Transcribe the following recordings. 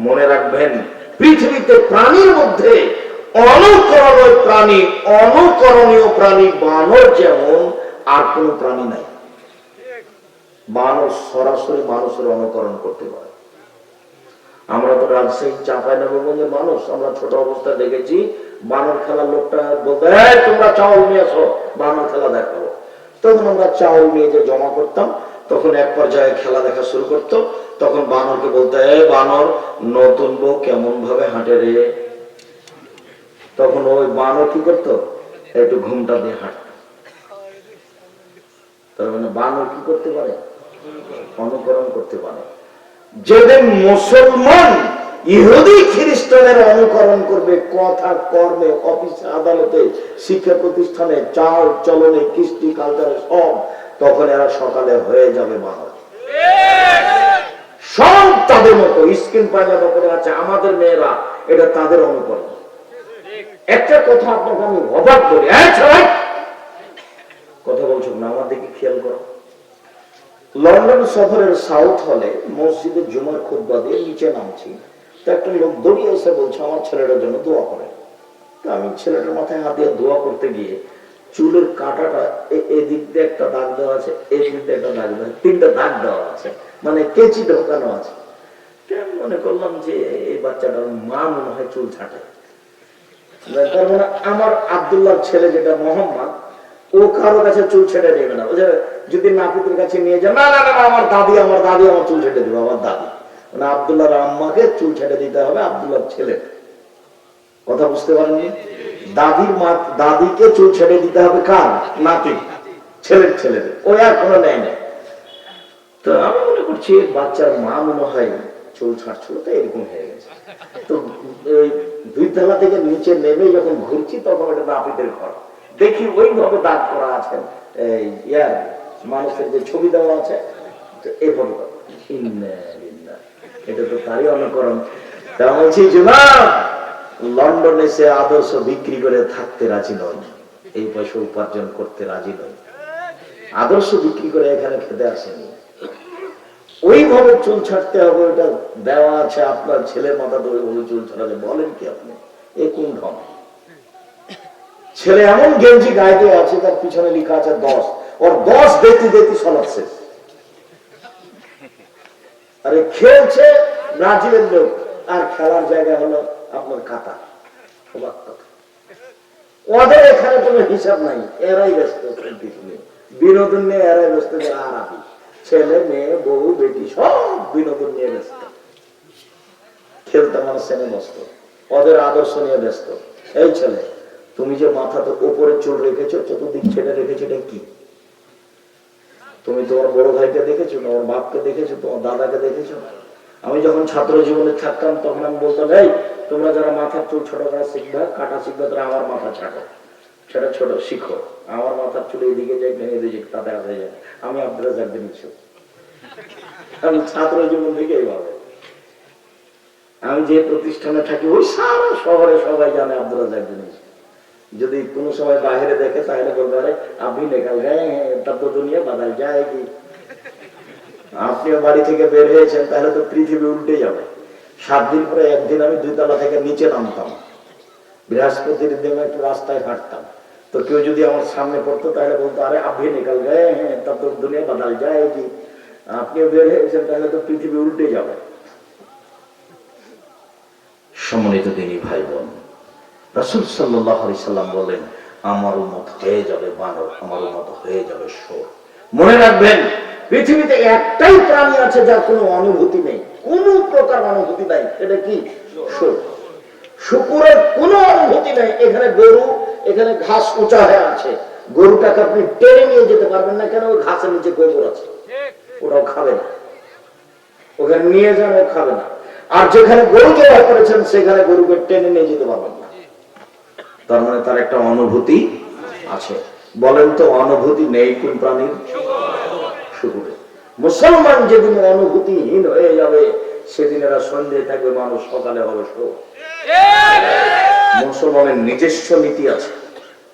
মনে রাখবেন পৃথিবীতে প্রাণীর মধ্যে অনুকরণীয় প্রাণী অনুকরণীয় প্রাণী বানর যেমন আর কোন প্রাণী নাই। বানর সরাসরি মানুষের অনুকরণ করতে পারে। আমরা তো রাজশাহী চাপাই নবগঞ্জের মানুষ আমরা ছোট অবস্থায় দেখেছি বানর খেলার লোকটা বলতো "এই, তোমরা চাউল নিয়ে আসো বানর খেলা দেখাবো। তখন আমরা চাউল নিয়ে যে জমা করতাম তখন এক পর্যায়ে খেলা দেখা শুরু করতো। তখন বানরকে বলতে, এ বানর, নতুন বউ কেমন ভাবে হাঁটে রে? তখন ওই বানর কি করতো? একটু ঘুমটা দিয়ে তার মানে বানর কি করতে পারে? অনুকরণ করতে পারে। যেদিন মুসলমান ইহুদি খ্রিস্টানের অনুকরণ করবে, কথা, কর্মে, অফিসে, আদালতে, শিক্ষা প্রতিষ্ঠানে, চাল, চলনে, কৃষ্টি, কালচারে, সব, তখন এরা সকালে হয়ে যাবে বাংলা সব তাদের মতো স্কিন পাঞ্জাব করে আছে, আমাদের মেয়েরা, এটা তাদের অনুকরণ। একটা কথা আপনাকে আমি অবাক করি। কথা বলছো না, আমার দিকে খেয়াল করো। লন্ডন শহরের সাউথ হলে জুমার খুদ্া দিয়ে নিচে নামছি। তো একটা লোক দড়িয়ে এসে বলছে, আমার ছেলেটার জন্য দোয়া করে। তো আমি ছেলেটার মাথায় হাত দিয়ে দোয়া করতে গিয়ে চুলের কাঁটাটা এদিক দিয়ে একটা দাগ দেওয়া আছে, এদিক দিয়ে একটা দাগ দেওয়া তিনটা দাগ দেওয়া আছে। মানে কেচি ঢোকানো আছে। মনে করলাম যে এই বাচ্চাটার মা মনে হয় চুল ছাটে তার মানে আমার আব্দুল্লাহ ছেলে যেটা মোহাম্মদ, ও কারও কাছে চুল ছেড়ে নেবে না। যে যদি নাপিতের কাছে নিয়ে যায়, না না না আমার দাদি আমার দাদি, আমার চুল ছেড়ে দেবে, আমার দাদি। মানে আব্দুল্লাহর আম্মাকে চুল ছেড়ে দিতে হবে আব্দুল্লাহর ছেলে। কথা বুঝতে পারেননি? দাদির মা, দাদিকে চুল ছেড়ে দিতে হবে কার? নাতি ছেলের ছেলেদের ও আর কোনো নেয় না তো আমি মনে বাচ্চার মা মনে হয় চুল ছাড়ছিল তো এরকম হয়ে গেছে। তো দুই তলা থেকে নিচে নেমে যখন ঘুরছি, তখন ওটা নাপিতের ঘর। দেখি ওইভাবে দাগ করা আছে ইয়ার মানুষের যে ছবি দেওয়া আছে। এটা তো তারই অনুকরণ। বলছি জুনাব লন্ডনে সে আদর্শ বিক্রি করে থাকতে রাজি নয়। এই পয়সা উপার্জন করতে রাজি নয়। আদর্শ বিক্রি করে এখানে খেতে আসেনি। ওইভাবে চুল ছাড়তে হবে, ওটা দেওয়া আছে আপনার ছেলের মাথা ধরে ওইভাবে চুল ছাড়ালে বলেন কি আপনি? এ কোন ঢং? ছেলে এমন গেঞ্জি গায়ে আছে, তার পিছনে লেখা আছে দশ। ওর দশ দেখতে দেখতে সলাপ শেষ। আরে খেলছে ব্রাজিলের লোক, আর খেলার জায়গা হলো আপনার কাতা ওদের এখানে কোনো হিসাব নাই, এরাই ব্যস্ত। বিনোদন নিয়ে এরাই ব্যস্ত আর আমি ছেলে, মেয়ে, বউ, বেটি, সব বিনোদন নিয়ে ব্যস্ত। খেলতে মানুষ সেনে ব্যস্ত ওদের আদর্শ নিয়ে ব্যস্ত। এই ছেলে, তুমি যে মাথাতে উপরে চুল রেখেছো, চতুর্দিক ছেড়ে রেখেছো, এটা কি? তুমি তোমার বড় ভাইকে দেখেছ তোমার বাপকে দেখেছ, তোমার দাদাকে দেখেছ আমি যখন ছাত্র জীবনে থাকতাম, তখন আমি বলতাম, এই, তোমরা যারা মাথার চুল ছোট করা শিখবে, কাটা শিখবে, তারা আমার মাথা ছাটো সেটা ছোট শিখো। আমার মাথার চুল এদিকে যাই না এদিকে তাতে আসে যায় আমি একদিন ইচ্ছুক আমি ছাত্র জীবন থেকে এইভাবে আমি যে প্রতিষ্ঠানে থাকি, ওই সারা শহরে সবাই জানে আব্দুল রাজাক যদি কোনো সময় বাইরে দেখে, তাহলে বলবে আরে আপনি নেকাল গায়ে তব তো দুনিয়া বাদাল যায় কি? আপনিও বাড়ি থেকে বের হয়েছেন, তাহলে তো পৃথিবী উল্টে যাবে। সাত দিন পরে একদিন আমি দুই তলা থেকে নিচে নামতাম। বৃহস্পতির দিন একটু রাস্তায় হাঁটতাম। তো কেউ যদি আমার সামনে পড়তো, তাহলে বলতো, আরে, আপনি নিকাল গায়ে হ্যাঁ তব তো দুনিয়া বাদাল যায় কি আপনিও বের হয়েছেন তাহলে তো পৃথিবী উল্টে যাবে। সম্মানিত দিনী ভাই বোন রাসুল সাল্লাম বলেন আমার মত হয়ে যাবে বানর, আমার মত হয়ে যাবে সোর মনে রাখবেন, পৃথিবীতে একটাই প্রাণী আছে যার কোনো অনুভূতি নেই, কোন প্রকার অনুভূতি নাই। এটা কি? সোর শুকুরের কোনো অনুভূতি নেই। এখানে গরু, এখানে ঘাস উঁচা হয়ে আছে। গরুটাকে আপনি টেনে নিয়ে যেতে পারবেন না কেন? ঘাসের নিচে গোবর আছে। ওটাও খাবে না। ওখানে নিয়ে যান, ও খাবে না। আর যেখানে গরু জবাই করেছেন, সেখানে গরুকে টেনে নিয়ে যেতে পারবেন না। তার মানে তার একটা অনুভূতি আছে। বলেন তো, অনুভূতি নেই কোন প্রাণীর? শুকুরে মুসলমান যেদিন অনুভূতিহীন হয়ে যাবে, সেদিন এরা সন্ধ্যে থাকবে, মানুষ সকালে হবে শোক। মুসলমানের নিজস্ব নীতি আছে।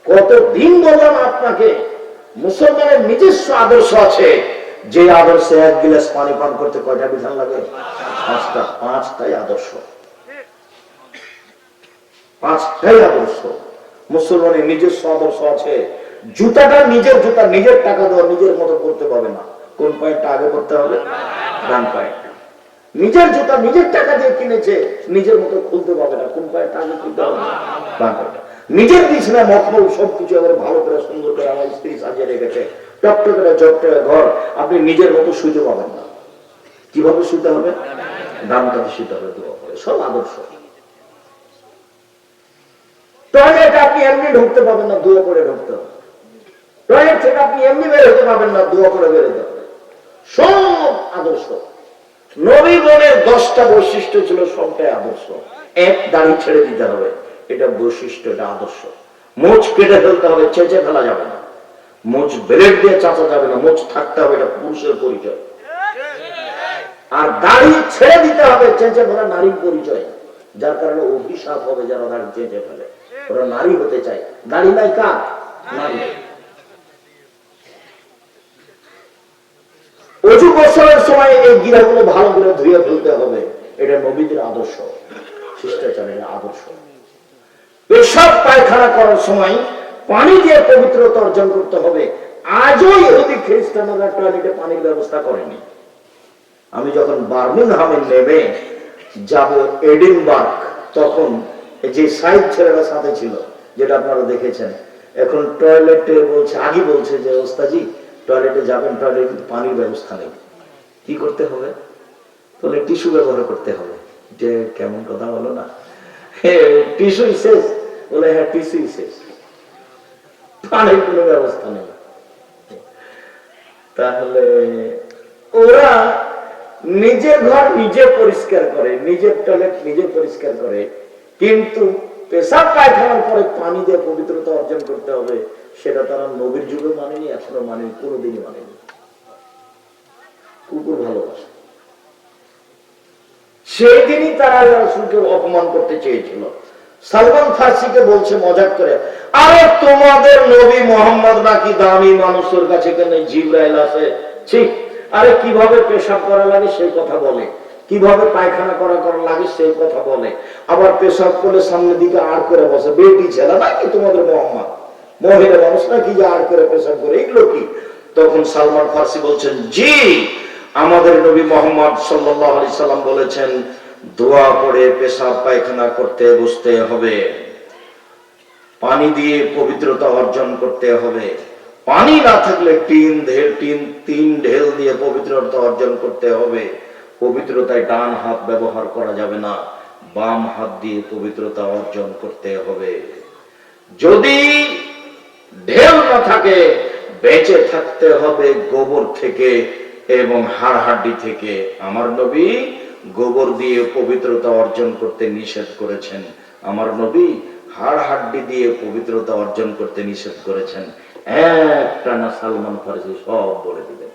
কতদিন বললাম আপনাকে, মুসলমানের নিজস্ব আদর্শ আছে। যে আদর্শে এক গিলাস পানি পান করতে কয়টা বিধান লাগে? পাঁচটা, পাঁচটাই আদর্শ। পাঁচটাই আদর্শ। মুসলমানের নিজস্ব আদর্শ আছে। জুতাটা নিজের জুতা, নিজের টাকা দেওয়া, নিজের মতো করতে পারবে না। কোন পায়েরটা আগে করতে হবে? ডান পায়েরটা। নিজের জুতা, নিজের টাকা দিয়ে কিনেছে, নিজের মতো খুলতে পারবে না। কোন পায়েরটা আগে খুলতে পায়েরটা নিজের বিছনা মখমল সবকিছু আবার ভালো করে, সুন্দর করে আমার স্ত্রী সাজিয়ে রেখেছে। টপটে করে জপটে ঘর, আপনি নিজের মতো শুতে পাবেন না। কীভাবে শুতে হবে? ডান কাছে হবে সব আদর্শ। টয়লেট আপনি এমনি ঢুকতে পাবেন না, দোয়া করে ঢুকতে হবে। টয়লেট থেকে আপনি এমনি বের হতে পারবেন না, দোয়া করে বেরোতে হবে। সব আদর্শ। নবী গণের দশটা বৈশিষ্ট্য ছিল সবটাই আদর্শ। এক, দাড়ি ছেড়ে দিতে হবে। এটা বৈশিষ্ট্য এটা আদর্শ। মোচ কেটে ফেলতে হবে, চেঁচে ফেলা যাবে না। মোচ ব্লেড দিয়ে চাচা যাবে না, মোচ থাকতে হবে, এটা পুরুষের পরিচয়। আর দাড়ি ছেড়ে দিতে হবে, চেঁচে ফেলা নারীর পরিচয়। যার কারণে অভিশাপ হবে যারা দাড়ি চেঁচে ফেলে। ওরা নারী হতে চায়। দাড়ি নাই কার? নারী অজু গোসলের সময় এই গিরাগুলো ভালো করে ধুয়ে ফেলতে হবে। এটা নবীদের আদর্শ, শিষ্টাচারের আদর্শ। পেশাব পায়খানা করার সময় পানি দিয়ে পবিত্রতা অর্জন করতে হবে। আজও ইহুদি খ্রিস্টানরা টয়লেটে পানির ব্যবস্থা করেনি। আমি যখন বার্মিংহামে নেমে যাব এডিনবার্গ, তখন যে সাইড ছেলেরা সাথে ছিল, যেটা আপনারা দেখেছেন, এখন টয়লেটে বলছে আগে বলছে যে, ওস্তাজি, টয়লেটে যাবেন, টয়লেটে পানির ব্যবস্থা নেই। কি করতে হবে? তাহলে টিস্যু ব্যবহার করতে হবে। যে কেমন কথা বলো না। টিস্যুই শেষ। বলে হ্যাঁ টিস্যুই শেষ। পানির কোনো ব্যবস্থা নেই। তাহলে ওরা নিজের ঘর নিজে পরিষ্কার করে, নিজের টয়লেট নিজে পরিষ্কার করে, কিন্তু পেশাব পায়খানার পরে পানি দিয়ে পবিত্রতা অর্জন করতে হবে, সেটা তারা নবীর যুগে মানেনি, এখনও মানেনি, কোনোদিনই মানেনি। কুকুর ভালোবাসে। সেই দিনই তারা রসুলকে অপমান করতে চেয়েছিল। সালমান ফার্সিকে বলছে মজাক করে, আরে তোমাদের নবী মোহাম্মদ নাকি দামি মানুষের কাছে কেন জিব্রাইল আছে? ঠিক আরে কীভাবে পেশাব করা লাগে সেই কথা বলে। কীভাবে পায়খানা করা করা লাগে সেই কথা বলে। আবার পেশাব করলে সামনের দিকে আর করে বসে, বেটি ছেলে নাকি তোমাদের মোহাম্মদ? মহিলা মানুষ নাকি যে আর করে পেশাব করে? এগুলো কি? তখন সালমান ফার্সি বলছেন, জি আমাদের নবী মোহাম্মদ সাল্লাহ আলি সাল্লাম বলেছেন, দোয়া পড়ে পেশাব পায়খানা করতে বসতে হবে। পানি দিয়ে পবিত্রতা অর্জন করতে হবে। পানি না থাকলে তিন ঢেল তিন তিন ঢেল দিয়ে পবিত্রতা অর্জন করতে হবে। পবিত্রতায় ডান হাত ব্যবহার করা যাবে না, বাম হাত দিয়ে পবিত্রতা অর্জন করতে হবে। যদি ঢেউ না থাকে, বেঁচে থাকতে হবে গোবর থেকে। এবং হাড় হাড্ডি থেকে আমার নবী গোবর দিয়ে পবিত্রতা অর্জন করতে নিষেধ করেছেন। আমার নবী হাড় হাড্ডি দিয়ে পবিত্রতা অর্জন করতে নিষেধ করেছেন। একটা না সালমান ফারসি সব বলে দিবে।